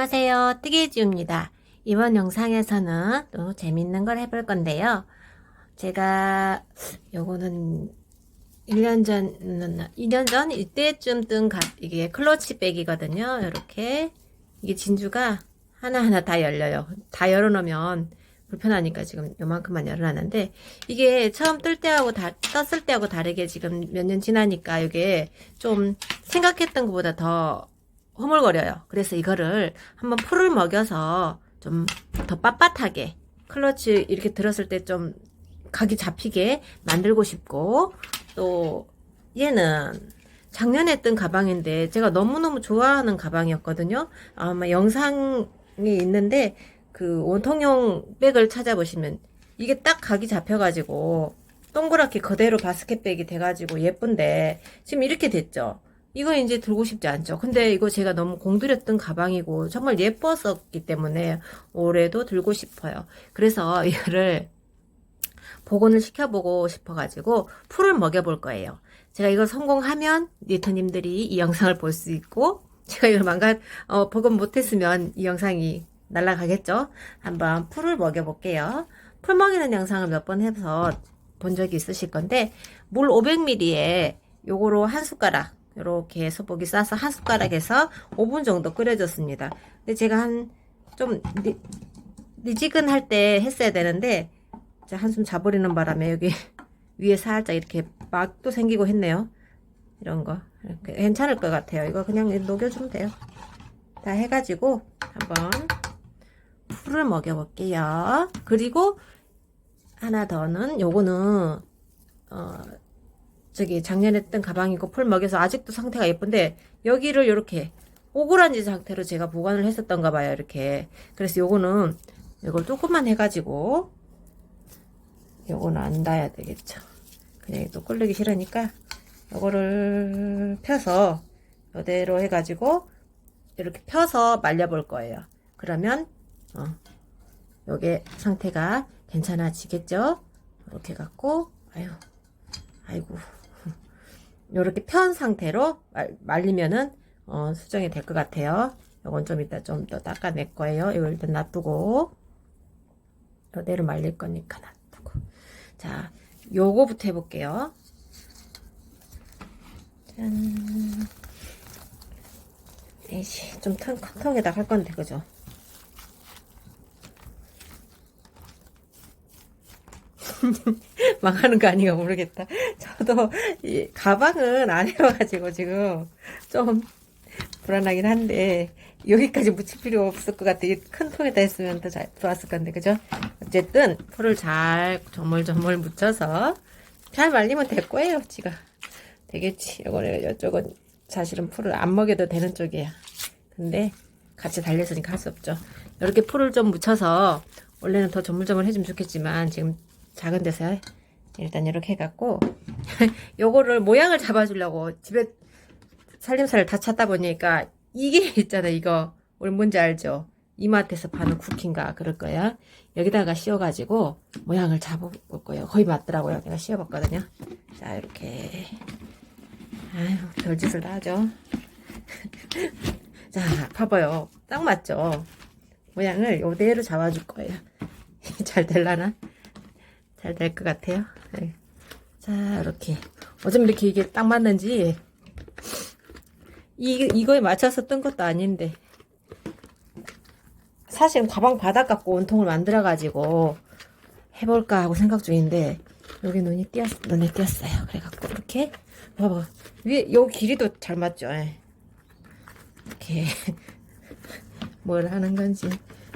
안녕하세요. 뜨개지입니다. 이번 영상에서는 또 재밌는 걸 해볼 건데요. 제가 요거는 1년 전, 2년 전 이때쯤 뜬 가, 이게 클러치 백이거든요. 이렇게 이게 진주가 하나하나 다 열려요. 다 열어놓으면 불편하니까 지금 요만큼만 열어놨는데 이게 처음 뜰 때하고 다 떴을 때하고 다르게 지금 몇 년 지나니까 이게 좀 생각했던 것보다 더 허물거려요. 그래서 이거를 한번 풀을 먹여서 좀 더 빳빳하게 클러치 이렇게 들었을 때 좀 각이 잡히게 만들고 싶고 또 얘는 작년에 뜬 가방인데 제가 너무너무 좋아하는 가방이었거든요. 아마 영상이 있는데 그 원통용 백을 찾아보시면 이게 딱 각이 잡혀가지고 동그랗게 그대로 바스켓백이 돼가지고 예쁜데 지금 이렇게 됐죠. 이거 이제 들고 싶지 않죠. 근데 이거 제가 너무 공들였던 가방이고 정말 예뻤었기 때문에 올해도 들고 싶어요. 그래서 이거를 복원을 시켜보고 싶어가지고 풀을 먹여볼 거예요. 제가 이걸 성공하면 니터님들이 이 영상을 볼 수 있고 제가 이걸 망가 어, 복원 못했으면 이 영상이 날아가겠죠. 한번 풀을 먹여볼게요. 풀 먹이는 영상을 몇 번 해서 본 적이 있으실 건데 물 500ml에 요거로 한 숟가락 이렇게 소고기 싸서 한 숟가락에서 5분 정도 끓여줬습니다. 근데 제가 한 좀 니지근할 때 했어야 되는데 한숨 자버리는 바람에 여기 위에 살짝 이렇게 막도 생기고 했네요. 이런 거 이렇게 괜찮을 것 같아요. 이거 그냥 녹여주면 돼요. 다 해가지고 한번 풀을 먹여볼게요. 그리고 하나 더는 요거는 어 저기 작년에 뜬 가방이고 풀 먹여서 아직도 상태가 예쁜데 여기를 이렇게 오그란지 상태로 제가 보관을 했었던가 봐요 이렇게. 그래서 요거는 이걸 조금만 해가지고 요거는 안 닿아야 되겠죠. 그냥 또 끓르기 싫으니까 요거를 펴서 이대로 해가지고 이렇게 펴서 말려볼 거예요. 그러면 어, 요게 상태가 괜찮아지겠죠? 이렇게 갖고 아유 아이고 이렇게 편 상태로 말, 말리면은 어, 수정이 될 것 같아요. 이건 좀 이따 좀 더 닦아낼 거예요. 이걸 일단 놔두고 이대로 말릴 거니까 놔두고 자 요거부터 해볼게요. 짠 에이씨 좀 텅, 텅에다 할 건데 그죠? 망하는 거 아닌가 모르겠다. 저도 이 가방은 안 해봐가지고 지금 좀 불안하긴 한데 여기까지 묻힐 필요 없을 것 같아. 큰 통에다 했으면 더 잘, 좋았을 건데 그죠? 어쨌든 풀을 잘 조물조물 묻혀서 잘 말리면 될 거예요. 지가 되겠지. 이거는 이쪽은 사실은 풀을 안 먹여도 되는 쪽이야. 근데 같이 달렸으니까 할 수 없죠. 이렇게 풀을 좀 묻혀서 원래는 더 조물조물 해주면 좋겠지만 지금 작은 데서 일단 이렇게 해갖고 요거를 모양을 잡아주려고 집에 살림살을 다 찾다 보니까 이게 있잖아 이거. 우리 뭔지 알죠? 이마트에서 파는 쿠키인가 그럴 거야. 여기다가 씌워가지고 모양을 잡아볼 거예요. 거의 맞더라고요. 내가 씌워봤거든요. 자 이렇게. 아유 별짓을 다 하죠. 자 봐봐요. 딱 맞죠? 모양을 요대로 잡아줄 거예요. 잘 될라나 잘 될 것 같아요. 네. 자 이렇게. 어쩜 이렇게 이게 딱 맞는지. 이, 이거에 맞춰서 뜬 것도 아닌데. 사실 가방 바닥 갖고 원통을 만들어 가지고 해볼까 하고 생각 중인데 여기 눈이 띄었 눈에 띄었어요. 그래갖고 이렇게. 봐봐. 위에 요 길이도 잘 맞죠? 예. 이렇게. 뭘 하는 건지.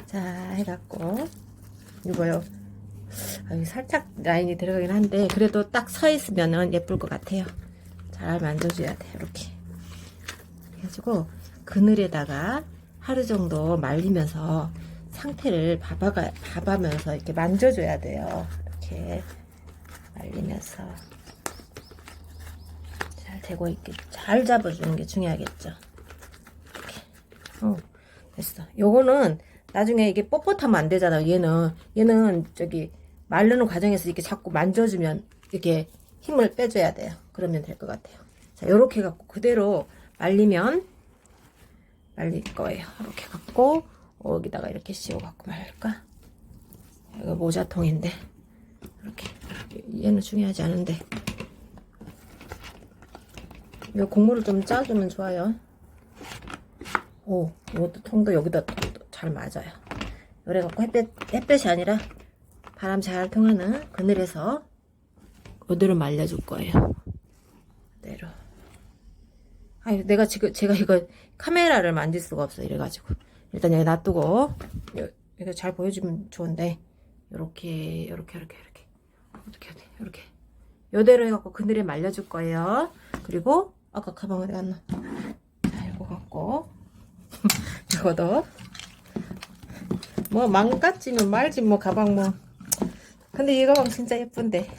자 해갖고. 이거요 살짝 라인이 들어가긴 한데 그래도 딱 서 있으면은 예쁠 것 같아요. 잘 만져줘야 돼 이렇게. 해가지고 그늘에다가 하루 정도 말리면서 상태를 봐봐가, 봐가면서 이렇게 만져줘야 돼요. 이렇게 말리면서. 잘 되고 있게 잘 잡아주는 게 중요하겠죠. 이렇게. 어 됐어. 요거는 나중에 이게 뻣뻣하면 안 되잖아. 얘는 얘는 저기 마르는 과정에서 이렇게 자꾸 만져주면 이렇게 힘을 빼줘야 돼요. 그러면 될 것 같아요. 자, 요렇게 갖고 그대로 말리면 말릴 거예요. 이렇게 갖고 여기다가 이렇게 씌워 갖고 말릴까? 이거 모자통인데 이렇게 얘는 중요하지 않은데 이 국물을 좀 짜주면 좋아요. 오, 이것도 통도 여기다 잘 맞아요. 요래 갖고 햇볕 햇볕이 아니라 바람 잘 통하는 그늘에서 그대로 말려줄 거예요. 그대로. 아, 내가 지금 제가 이거 카메라를 만질 수가 없어 이래가지고. 일단 여기 놔두고 요- 이거 잘 보여주면 좋은데 요렇게 요렇게 요렇게 요렇게. 어떻게 해야 돼? 요렇게. 요대로 해갖고 그늘에 말려줄 거예요. 그리고 아까 가방 어디 갔나 자 이거 갖고. 이거도. 뭐 망가지면 말지 뭐 가방 뭐 근데 이 가방 진짜 예쁜데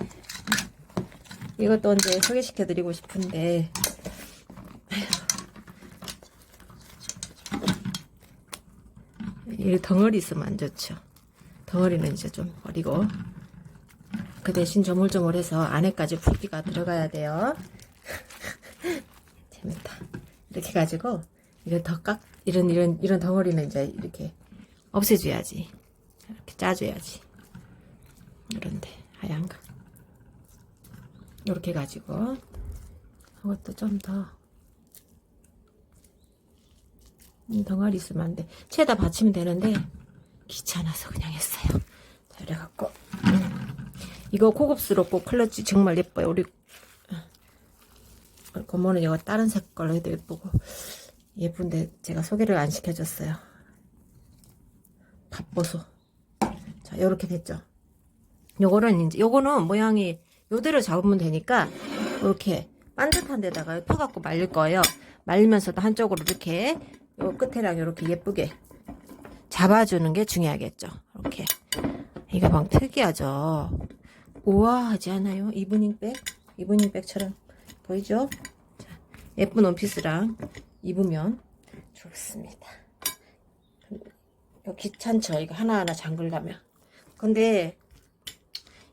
이것도 언제 소개시켜 드리고 싶은데 이 덩어리 있으면 안 좋죠. 덩어리는 이제 좀 버리고 그 대신 조물조물해서 안에까지 붓기가 들어가야 돼요. 재밌다. 이렇게 가지고 이런 덕각 이런 이런 이런 덩어리는 이제 이렇게 없애줘야지. 이렇게 짜줘야지. 이런데 하얀 거 이렇게 가지고 이것도 좀더 음, 덩어리 있으면 안 돼. 채에다 받치면 되는데 귀찮아서 그냥 했어요. 자, 이래갖고 음. 이거 고급스럽고 클러치 정말 예뻐요. 우리 어, 고모는 이거 다른 색깔로 해도 예쁘고 예쁜데 제가 소개를 안 시켜줬어요. 바빠서 자 이렇게 됐죠. 요거는 이제 요거는 모양이 요대로 잡으면 되니까 이렇게 반듯한 데다가 펴갖고 말릴 거예요. 말리면서도 한쪽으로 이렇게 요 끝에랑 이렇게 예쁘게 잡아주는 게 중요하겠죠. 이렇게 이 가방 특이하죠. 우아하지 않아요? 이브닝백 이브닝백처럼 보이죠? 자, 예쁜 원피스랑 입으면 좋습니다. 이거 귀찮죠? 이거 하나하나 잠글려면. 근데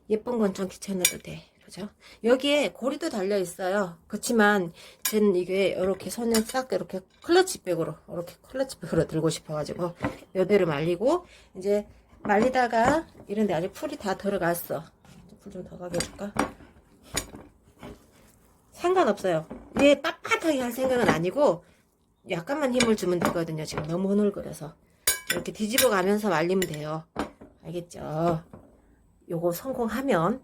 예쁜 건 좀 귀찮아도 돼. 그죠? 여기에 고리도 달려 있어요. 그렇지만 쟤는 이게 이렇게 손을 싹 이렇게 클러치백으로 이렇게 클러치백으로 들고 싶어가지고 여대로 말리고 이제 말리다가 이런데 아직 풀이 다 들어갔어. 풀 좀 더 가게 해줄까? 상관없어요. 얘 빳빳하게 할 생각은 아니고 약간만 힘을 주면 되거든요. 지금 너무 흐늘거려서 이렇게 뒤집어 가면서 말리면 돼요. 알겠죠? 요거 성공하면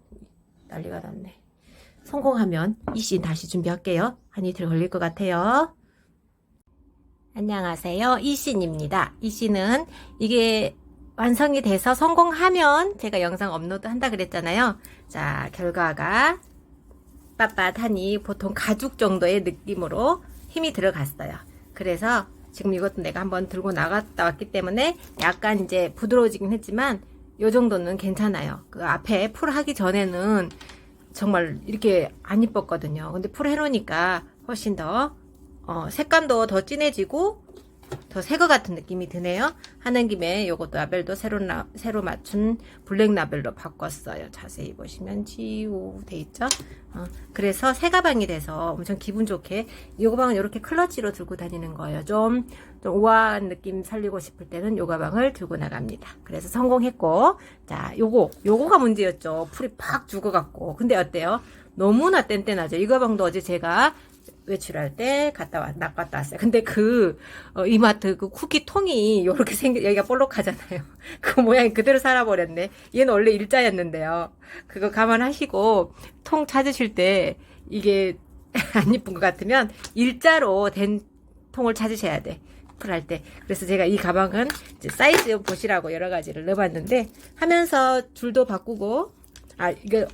난리가 났네. 성공하면 이씬 다시 준비할게요. 한 이틀 걸릴 것 같아요. 안녕하세요. 이신입니다. 이신은 이게 완성이 돼서 성공하면 제가 영상 업로드 한다 그랬잖아요. 자, 결과가 빳빳하니 보통 가죽 정도의 느낌으로 힘이 들어갔어요. 그래서 지금 이것도 내가 한번 들고 나갔다 왔기 때문에 약간 이제 부드러워지긴 했지만 요 정도는 괜찮아요. 그 앞에 풀 하기 전에는 정말 이렇게 안 이뻤거든요. 근데 풀 해놓으니까 훨씬 더 어, 색감도 더 진해지고 더새것 같은 느낌이 드네요. 하는 김에 요것도 라벨도 새로 나, 새로 맞춘 블랙 라벨로 바꿨어요. 자세히 보시면 지우 돼 있죠. 어, 그래서 새 가방이 돼서 엄청 기분 좋게 이 가방은 이렇게 클러치로 들고 다니는 거예요. 좀, 좀 우아한 느낌 살리고 싶을 때는 이 가방을 들고 나갑니다. 그래서 성공했고 자 요거 요거가 문제였죠. 풀이 팍 죽어갖고 근데 어때요? 너무나 뗀뗀하죠. 이 가방도 어제 제가 외출할 때 갔다 와, 나갔다 왔어요. 근데 그, 어, 이마트 그 쿠키 통이 요렇게 생겨, 여기가 볼록하잖아요. 그 모양이 그대로 살아버렸네. 얘는 원래 일자였는데요. 그거 감안하시고, 통 찾으실 때, 이게 안 이쁜 것 같으면, 일자로 된 통을 찾으셔야 돼. 풀할 때. 그래서 제가 이 가방은 사이즈 보시라고 여러 가지를 넣어봤는데, 하면서 줄도 바꾸고, 아, 이거,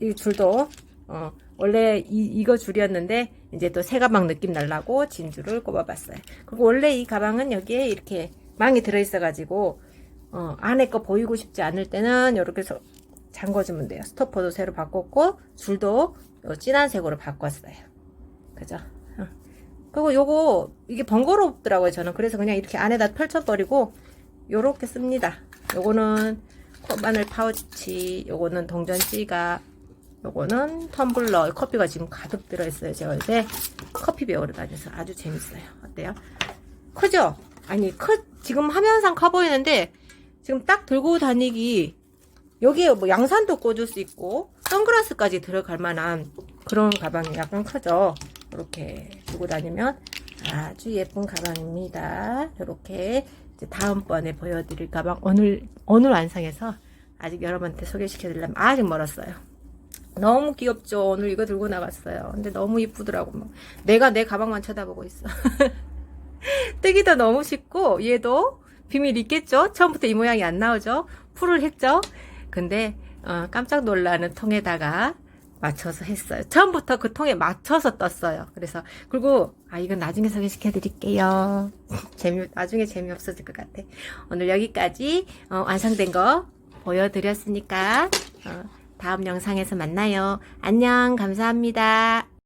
이 줄도, 어, 원래 이, 이거 줄이었는데 이제 또 새 가방 느낌 날라고 진주를 꼽아봤어요. 그리고 원래 이 가방은 여기에 이렇게 망이 들어있어가지고 어, 안에 거 보이고 싶지 않을 때는 이렇게 해서 잠궈주면 돼요. 스토퍼도 새로 바꿨고 줄도 요 진한 색으로 바꿨어요. 그죠? 어. 그리고 요거 이게 번거롭더라고요. 저는 그래서 그냥 이렇게 안에다 펼쳐버리고 요렇게 씁니다. 요거는 마늘 파우치, 요거는 동전 찌가 요거는 텀블러 커피가 지금 가득 들어있어요 제가 요새 커피 배우러 다녀서 아주 재밌어요 어때요 크죠? 아니, 크, 지금 화면상 커 보이는데, 지금 딱 들고 다니기, 여기에 뭐 양산도 꽂을 수 있고, 선글라스까지 들어갈 만한 그런 가방이 약간 크죠? 이렇게 들고 다니면 아주 예쁜 가방입니다. 이렇게 다음번에 보여드릴 가방 오늘 오늘 완성해서 아직 여러분한테 소개시켜 드리려면 아직 멀었어요. 너무 귀엽죠. 오늘 이거 들고 나갔어요. 근데 너무 이쁘더라고. 뭐. 내가 내 가방만 쳐다보고 있어. 뜨기도 너무 쉽고 얘도 비밀 있겠죠. 처음부터 이 모양이 안 나오죠. 풀을 했죠. 근데 어, 깜짝 놀라는 통에다가 맞춰서 했어요. 처음부터 그 통에 맞춰서 떴어요. 그래서 그리고 아 이건 나중에 소개시켜 드릴게요. 재미 나중에 재미없어질 것 같아. 오늘 여기까지 어, 완성된 거 보여드렸으니까 어, 다음 영상에서 만나요. 안녕 감사합니다.